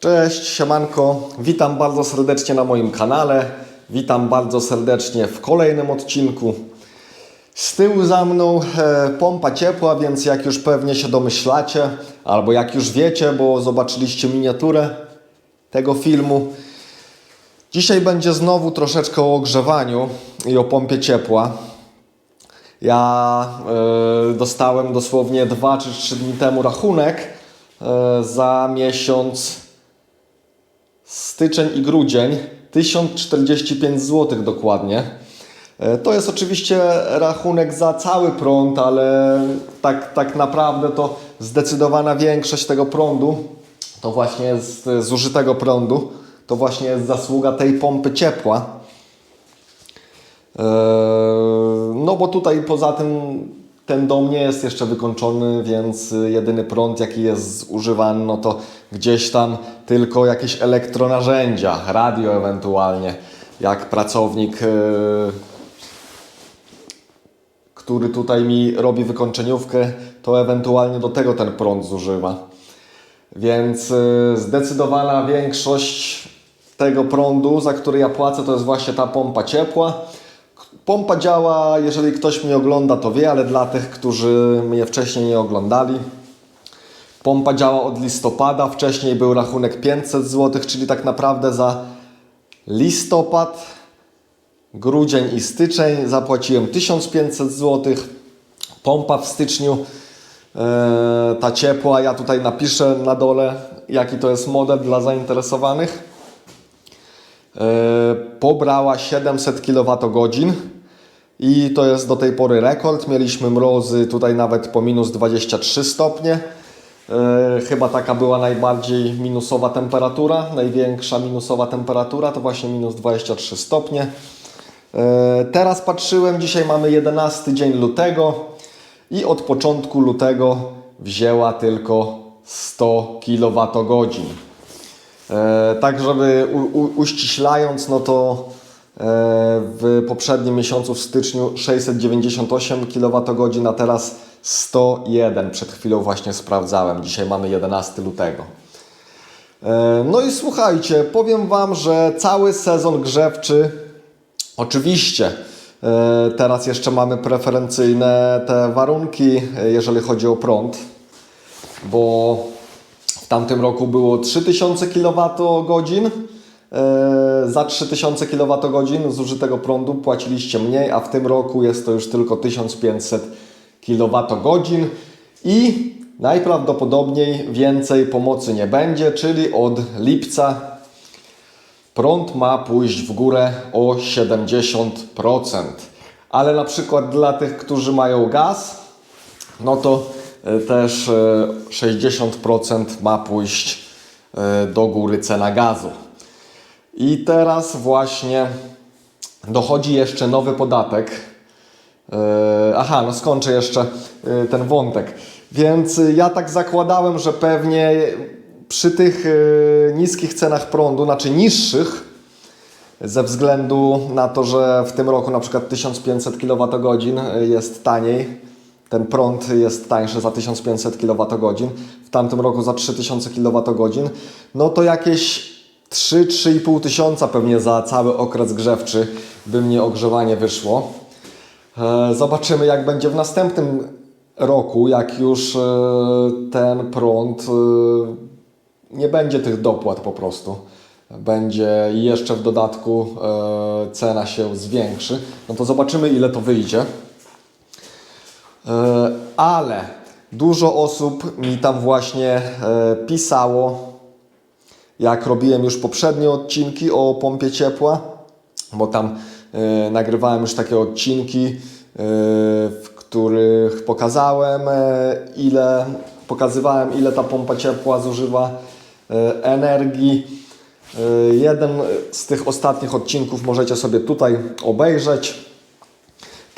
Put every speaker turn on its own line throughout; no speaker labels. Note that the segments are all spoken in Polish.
Cześć, siemanko. Witam bardzo serdecznie na moim kanale. Witam bardzo serdecznie w kolejnym odcinku. Z tyłu za mną e, pompa ciepła, więc jak już pewnie się domyślacie, albo jak już wiecie, bo zobaczyliście miniaturę tego filmu, dzisiaj będzie znowu troszeczkę o ogrzewaniu i o pompie ciepła. Ja e, dostałem dosłownie 2 czy 3 dni temu rachunek e, za miesiąc styczeń i grudzień 1045 zł dokładnie. E, To jest oczywiście rachunek za cały prąd, ale tak, tak naprawdę to zdecydowana większość tego prądu to właśnie jest zużytego prądu, to właśnie jest zasługa tej pompy ciepła. Eee, No bo tutaj poza tym ten dom nie jest jeszcze wykończony, więc jedyny prąd jaki jest używany no to gdzieś tam tylko jakieś elektronarzędzia, radio ewentualnie, jak pracownik, eee, który tutaj mi robi wykończeniówkę, to ewentualnie do tego ten prąd zużywa. Więc y, zdecydowana większość tego prądu, za który ja płacę, to jest właśnie ta pompa ciepła. Pompa działa, jeżeli ktoś mnie ogląda, to wie, ale dla tych, którzy mnie wcześniej nie oglądali. Pompa działa od listopada, wcześniej był rachunek 500 zł, czyli tak naprawdę za listopad, grudzień i styczeń zapłaciłem 1500 zł. Pompa w styczniu e, ta ciepła, ja tutaj napiszę na dole, jaki to jest model dla zainteresowanych. Pobrała 700 kWh i to jest do tej pory rekord. Mieliśmy mrozy tutaj nawet po minus 23 stopnie. E, Chyba taka była najbardziej minusowa temperatura, największa minusowa temperatura to właśnie minus 23 stopnie. E, Teraz patrzyłem, dzisiaj mamy 11 dzień lutego i od początku lutego wzięła tylko 100 kWh. E, tak, żeby u, u, uściślając, no to e, w poprzednim miesiącu w styczniu 698 kWh, a teraz 101. Przed chwilą właśnie sprawdzałem. Dzisiaj mamy 11 lutego. E, No i słuchajcie, powiem Wam, że cały sezon grzewczy, oczywiście teraz jeszcze mamy preferencyjne te warunki, jeżeli chodzi o prąd, bo tamtym roku było 3000 kWh. E, Za 3000 kWh zużytego prądu płaciliście mniej, a w tym roku jest to już tylko 1500 kWh i najprawdopodobniej więcej pomocy nie będzie, czyli od lipca prąd ma pójść w górę o 70%. Ale na przykład dla tych, którzy mają gaz, no to też e, 60% ma pójść e, do góry cena gazu. I teraz właśnie dochodzi jeszcze nowy podatek. E, Aha, no skończę jeszcze e, ten wątek. Więc e, ja tak zakładałem, że pewnie przy tych e, niskich cenach prądu, znaczy niższych, ze względu na to, że w tym roku na przykład 1500 kWh jest taniej, ten prąd jest tańszy za 1500 kWh, w tamtym roku za 3000 kWh, no to jakieś 3-3,5 tysiąca pewnie za cały okres grzewczy by mnie ogrzewanie wyszło. E, Zobaczymy jak będzie w następnym roku, jak już e, ten prąd e, nie będzie tych dopłat po prostu. Będzie jeszcze w dodatku cena się zwiększy. No to zobaczymy ile to wyjdzie. E, Ale dużo osób mi tam właśnie e, pisało, jak robiłem już poprzednie odcinki o pompie ciepła, bo tam e, nagrywałem już takie odcinki, w których pokazałem ile pokazywałem ile ta pompa ciepła zużywa energii. Jeden z tych ostatnich odcinków możecie sobie tutaj obejrzeć.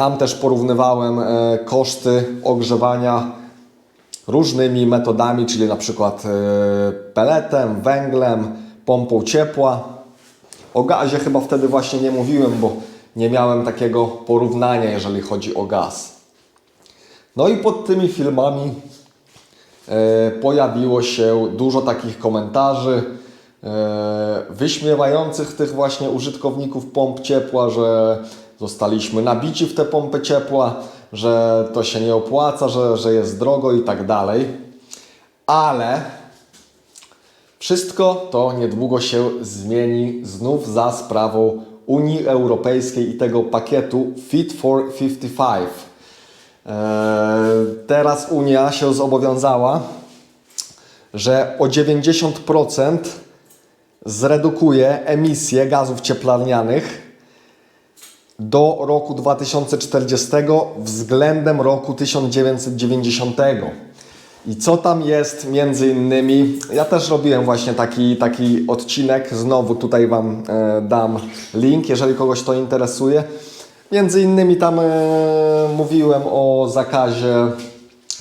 Tam też porównywałem e, koszty ogrzewania różnymi metodami, czyli na przykład e, peletem, węglem, pompą ciepła. O gazie chyba wtedy właśnie nie mówiłem, bo nie miałem takiego porównania, jeżeli chodzi o gaz. No i pod tymi filmami e, pojawiło się dużo takich komentarzy, wyśmiewających tych właśnie użytkowników pomp ciepła, że zostaliśmy nabici w te pompy ciepła, że to się nie opłaca, że, że jest drogo i tak dalej. Ale wszystko to niedługo się zmieni znów za sprawą Unii Europejskiej i tego pakietu Fit for 55. Eee, teraz Unia się zobowiązała, że o 90% zredukuje emisję gazów cieplarnianych do roku 2040 względem roku 1990. I co tam jest między innymi, ja też robiłem właśnie taki, taki odcinek, znowu tutaj Wam e, dam link, jeżeli kogoś to interesuje. Między innymi tam e, mówiłem o zakazie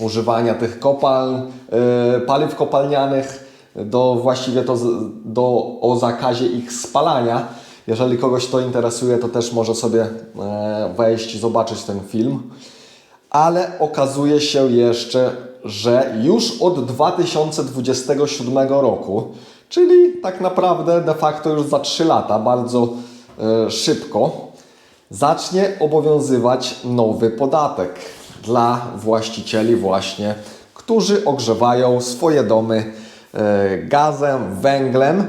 używania tych kopalń, e, paliw kopalnianych, do właściwie to do, o zakazie ich spalania. Jeżeli kogoś to interesuje, to też może sobie e, wejść zobaczyć ten film ale okazuje się jeszcze, że już od 2027 roku, czyli tak naprawdę de facto już za 3 lata, bardzo e, szybko, zacznie obowiązywać nowy podatek dla właścicieli właśnie, którzy ogrzewają swoje domy e, gazem, węglem.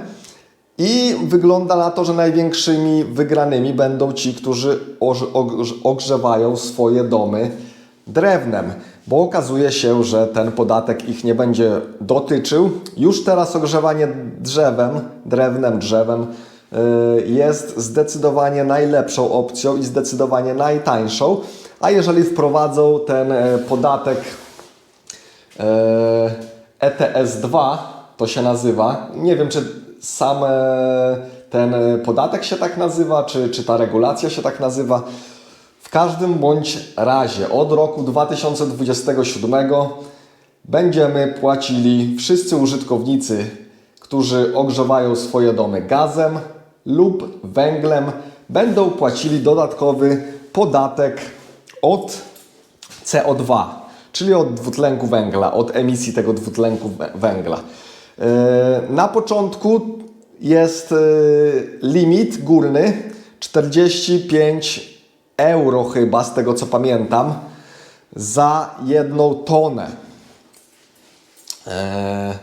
I wygląda na to, że największymi wygranymi będą ci, którzy ogrzewają swoje domy drewnem, bo okazuje się, że ten podatek ich nie będzie dotyczył. Już teraz ogrzewanie drzewem, drewnem, drzewem y, jest zdecydowanie najlepszą opcją i zdecydowanie najtańszą. A jeżeli wprowadzą ten e, podatek e, ETS2 to się nazywa. Nie wiem, czy sam e, ten podatek się tak nazywa, czy, czy ta regulacja się tak nazywa. W każdym bądź razie od roku 2027 będziemy płacili wszyscy użytkownicy, którzy ogrzewają swoje domy gazem lub węglem, będą płacili dodatkowy podatek od CO2, czyli od dwutlenku węgla, od emisji tego dwutlenku wę- węgla. Yy, Na początku jest yy, limit górny 45 euro chyba, z tego co pamiętam, za jedną tonę. Eee,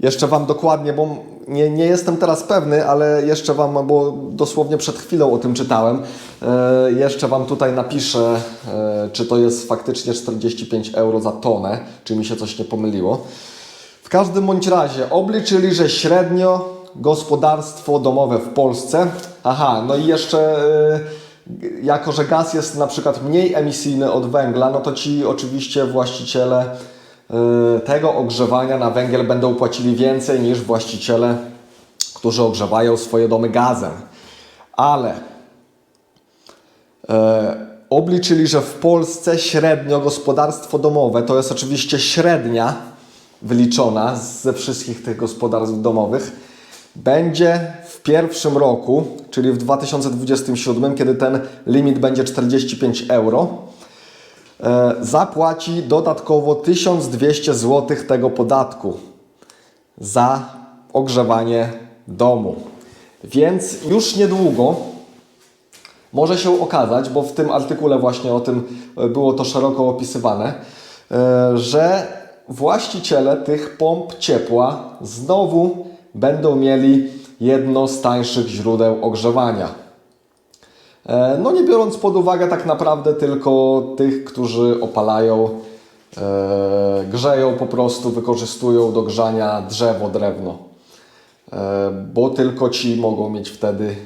jeszcze Wam dokładnie, bo nie, nie jestem teraz pewny, ale jeszcze Wam, bo dosłownie przed chwilą o tym czytałem, e, jeszcze Wam tutaj napiszę, e, czy to jest faktycznie 45 euro za tonę, czy mi się coś nie pomyliło. Każdym bądź razie obliczyli, że średnio gospodarstwo domowe w Polsce, aha, no i jeszcze e, jako, że gaz jest na przykład mniej emisyjny od węgla, no to ci oczywiście właściciele e, tego ogrzewania na węgiel będą płacili więcej niż właściciele, którzy ogrzewają swoje domy gazem. Ale e, obliczyli, że w Polsce średnio gospodarstwo domowe, to jest oczywiście średnia wyliczona ze wszystkich tych gospodarstw domowych, będzie w pierwszym roku, czyli w 2027, kiedy ten limit będzie 45 euro, e, zapłaci dodatkowo 1200 zł tego podatku za ogrzewanie domu. Więc już niedługo może się okazać, bo w tym artykule właśnie o tym e, było to szeroko opisywane, e, że właściciele tych pomp ciepła znowu będą mieli jedno z tańszych źródeł ogrzewania. E, No nie biorąc pod uwagę tak naprawdę tylko tych, którzy opalają, e, grzeją po prostu, wykorzystują do grzania drzewo, drewno. E, Bo tylko ci mogą mieć wtedy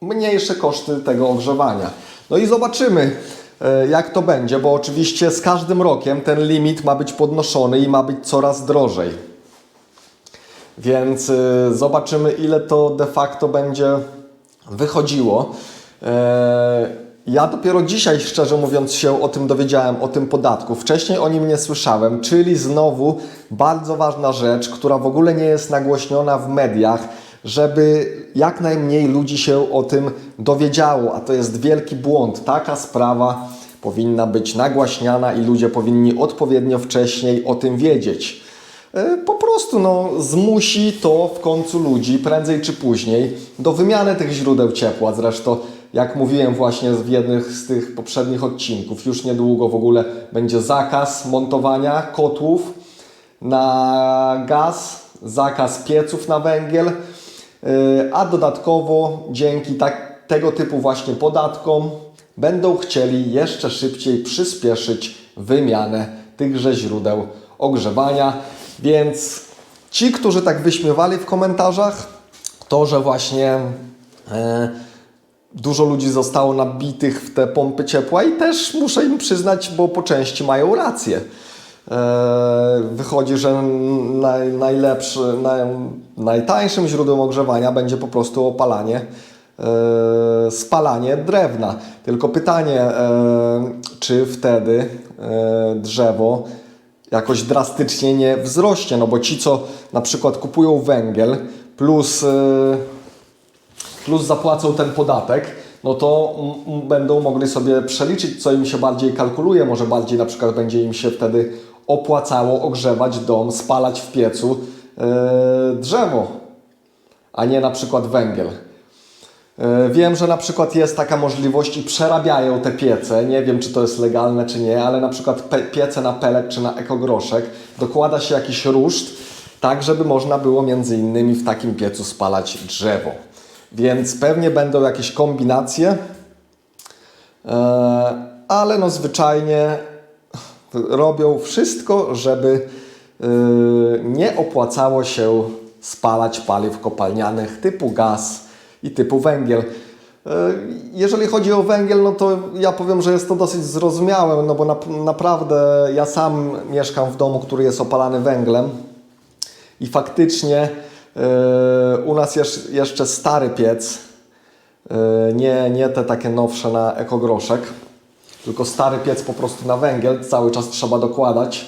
mniejsze koszty tego ogrzewania. No i zobaczymy, jak to będzie, bo oczywiście z każdym rokiem ten limit ma być podnoszony i ma być coraz drożej. Więc y, zobaczymy, ile to de facto będzie wychodziło. E, Ja dopiero dzisiaj, szczerze mówiąc, się o tym dowiedziałem, o tym podatku. Wcześniej o nim nie słyszałem, czyli znowu bardzo ważna rzecz, która w ogóle nie jest nagłośniona w mediach, żeby jak najmniej ludzi się o tym dowiedziało, a to jest wielki błąd. Taka sprawa powinna być nagłaśniana i ludzie powinni odpowiednio wcześniej o tym wiedzieć. e, po prostu no, zmusi to w końcu ludzi prędzej czy później do wymiany tych źródeł ciepła. Zresztą, jak mówiłem właśnie w jednym z tych poprzednich odcinków, już niedługo w ogóle będzie zakaz montowania kotłów na gaz, zakaz pieców na węgiel, a dodatkowo dzięki tak, tego typu właśnie podatkom będą chcieli jeszcze szybciej przyspieszyć wymianę tychże źródeł ogrzewania. Więc ci, którzy tak wyśmiewali w komentarzach, to, że właśnie e, dużo ludzi zostało nabitych w te pompy ciepła i też muszę im przyznać, bo po części mają rację. E, Wychodzi, że naj, najlepszy, naj, najtańszym źródłem ogrzewania będzie po prostu opalanie, e, spalanie drewna. Tylko pytanie, e, czy wtedy drzewo jakoś drastycznie nie wzrośnie, no bo ci, co na przykład kupują węgiel plus plus zapłacą ten podatek, no to będą mogli sobie przeliczyć, co im się bardziej kalkuluje. Może bardziej na przykład będzie im się wtedy opłacało ogrzewać dom, spalać w piecu e, drzewo, a nie na przykład węgiel. E, Wiem, że na przykład jest taka możliwość i przerabiają te piece. Nie wiem, czy to jest legalne, czy nie, ale na przykład pe- piece na pelet czy na ekogroszek dokłada się jakiś ruszt, tak żeby można było między innymi w takim piecu spalać drzewo. Więc pewnie będą jakieś kombinacje, e, ale no zwyczajnie robią wszystko, żeby e, nie opłacało się spalać paliw kopalnianych typu gaz i typu węgiel. E, Jeżeli chodzi o węgiel, no to ja powiem, że jest to dosyć zrozumiałe, no bo nap naprawdę ja sam mieszkam w domu, który jest opalany węglem i faktycznie e, u nas jest jeszcze stary piec, e, nie, nie te takie nowsze na ekogroszek, tylko stary piec po prostu na węgiel, cały czas trzeba dokładać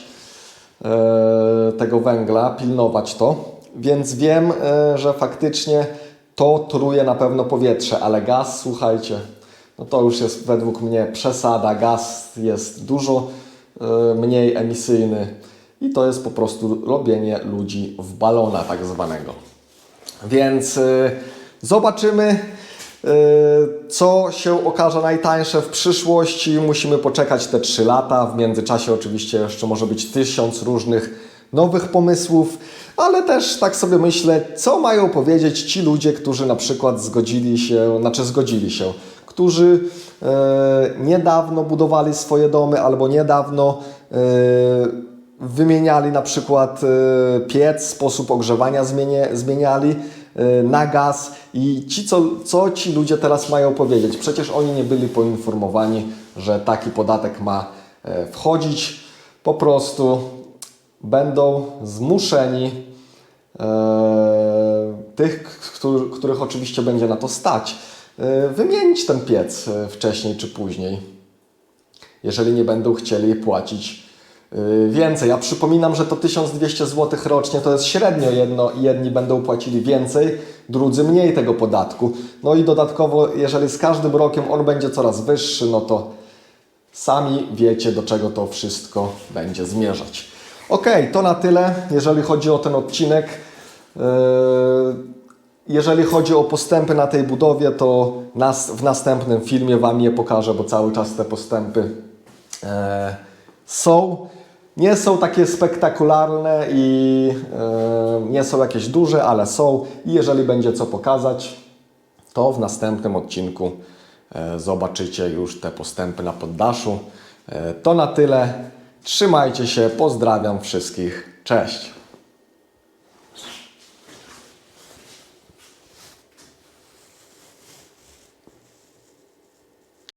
e, tego węgla, pilnować to, więc wiem, e, że faktycznie to truje na pewno powietrze, ale gaz, słuchajcie, no to już jest według mnie przesada. Gaz jest dużo e, mniej emisyjny i to jest po prostu robienie ludzi w balona tak zwanego. Więc zobaczymy, co się okaże najtańsze w przyszłości. Musimy poczekać te 3 lata. W międzyczasie oczywiście jeszcze może być tysiąc różnych nowych pomysłów, ale też tak sobie myślę, co mają powiedzieć ci ludzie, którzy na przykład zgodzili się, znaczy zgodzili się, którzy e, niedawno budowali swoje domy albo niedawno e, wymieniali na przykład e, piec, sposób ogrzewania zmienie, zmieniali e, na gaz i ci, co, co ci ludzie teraz mają powiedzieć? Przecież oni nie byli poinformowani, że taki podatek ma e, wchodzić. Po prostu będą zmuszeni e, tych, którzy, których oczywiście będzie na to stać, e, wymienić ten piec e, wcześniej czy później jeżeli nie będą chcieli płacić więcej. Ja przypominam, że to 1200 zł rocznie to jest średnio jedno i jedni będą płacili więcej, drudzy mniej tego podatku. No i dodatkowo, jeżeli z każdym rokiem on będzie coraz wyższy, no to sami wiecie, do czego to wszystko będzie zmierzać. Ok, to na tyle, jeżeli chodzi o ten odcinek. Yy, Jeżeli chodzi o postępy na tej budowie, to nas, w następnym filmie Wam je pokażę, bo cały czas te postępy e, są. Nie są takie spektakularne i e, nie są jakieś duże, ale są. I jeżeli będzie co pokazać, to w następnym odcinku e, zobaczycie już te postępy na poddaszu. E, to na tyle. Trzymajcie się, pozdrawiam wszystkich. Cześć.